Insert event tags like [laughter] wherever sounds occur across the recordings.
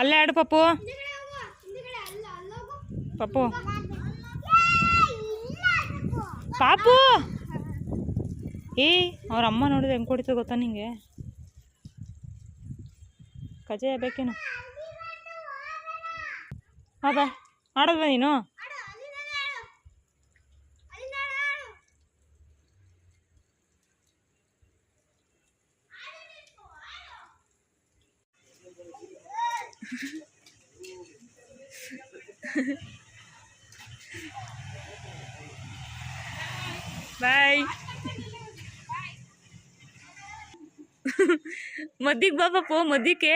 ಅಲ್ಲೇ ಆಡು ಪಪ್ಪು? ಪಪ್ಪು. ಪಾಪು? ಏ, ಅವ್ರ ಅಮ್ಮ ನೋಡಿದ್ರೆ ಹೆಂಗೆ ಕೊಡಿತು ಗೊತ್ತಾ ನಿಂಗೆ? ಕಜೆ ಬೇಕೇನು? ಹೌದಾ ಆಡೋದ ನೀನು? ಬಾಯ್ ಮದ್ದಿಗೆ ಬಾ ಪಾಪು ಮದ್ದಿಗೆ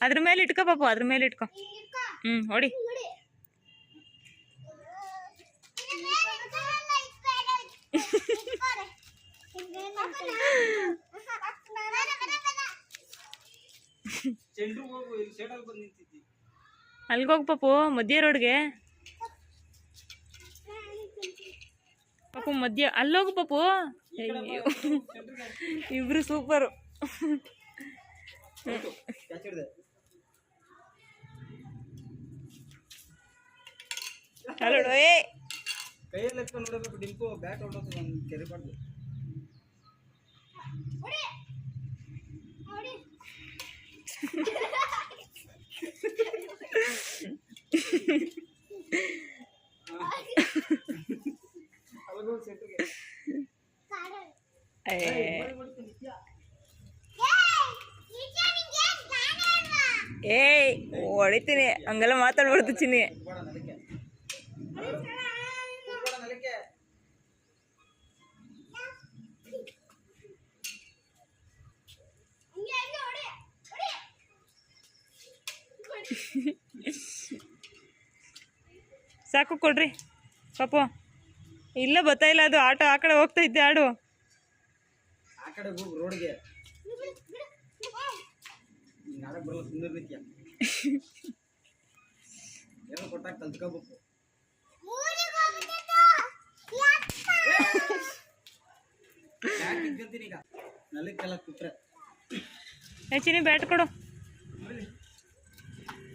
ಅದ್ರ ಮೇಲೆ ಇಟ್ಕೋ ಪಾಪು ಅದ್ರ ಮೇಲೆ ಇಟ್ಕೋ ಹ್ಞೂ ಹೊಡಿ ಅಲ್ಗೋಗ್ ಪಾಪು ಮಧ್ಯ ರೋಡ್ಗೆ. ಪಾಪು ಮಧ್ಯ ಅಲ್ಲೋಗು ಪಾಪು ಅಯ್ಯೋ. ಇಬ್ರು ಸೂಪರು. ಏ ಕೈಯಲ್ಲಿ ಎತ್ಕೊಂಡು ನೋಡಬೇಕು ಡಿಂಪು ಬ್ಯಾಟ್ ಹೊಡೋದು ನಾನು ಕೆರಿಬಾರ್ದು ಏಯ್ ಹೊಡಿತೀನಿ. ಹಂಗೆಲ್ಲ ಮಾತಾಡ್ಬಾರ್ದು [laughs] ಸಾಕು ಕೊಡ್ರಿ. ಪಾಪು. ಇಲ್ಲ ಬರ್ತಾ ಇಲ್ಲ ಅದು. ಆಟೋ ಆ ಕಡೆ ಹೋಗ್ತೈತೆ ಆಡು. ಆ ಕಡೆ ಹೋಗು ರೋಡ್ಗೆ. ಹಿಂಗೆ ಆಡಕ್ಕೆ ಬರಲ್ಲ ಸುಂದರ ನಿತ್ಯ [laughs] ಏನೋ ಕೊಟ್ಟಾಗ ಕಲ್ತ್ಕೋಬೇಕು. ಯಾಕೆ ಇದ್ಕೊಂತೀನಿ ಈಗ? ನೆಲಕ್ಕೆಲ್ಲ ಕೂತ್ರೆ. ಏ ಬ್ಯಾಟ್ ಕೊಡು.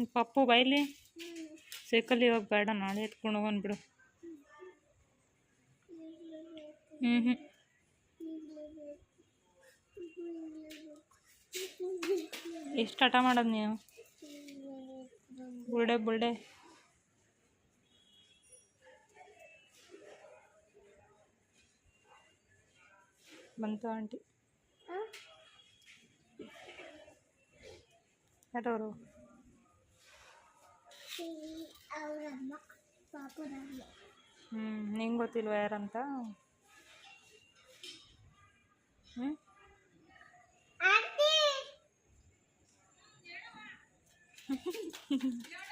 ಪಪ್ಪು ಹ್ಞೂ ಪಪ್ಪು ಬೈಲಿ ಸೈಕಲ್ ಇವಾಗ ಬೇಡ ನಾಳೆ ಎತ್ಕೊಂಡು ಹೋಗೋಣ ಬಿಡು ಹ್ಞೂ ಹ್ಞೂ ಎಷ್ಟು ಹಠ ಮಾಡೋದು ನೀವು ಬುಲ್ಡೆ ಬುಲ್ಡೆ ಬಂತು ಆಂಟಿ ಯಾರವರು ಅವರಮ್ಮ ಹ್ಞೂ ನಿಂಗೆ ಗೊತ್ತಿಲ್ವ ಯಾರಂತ ಹ್ಞೂ ಆಂಟಿ! [laughs]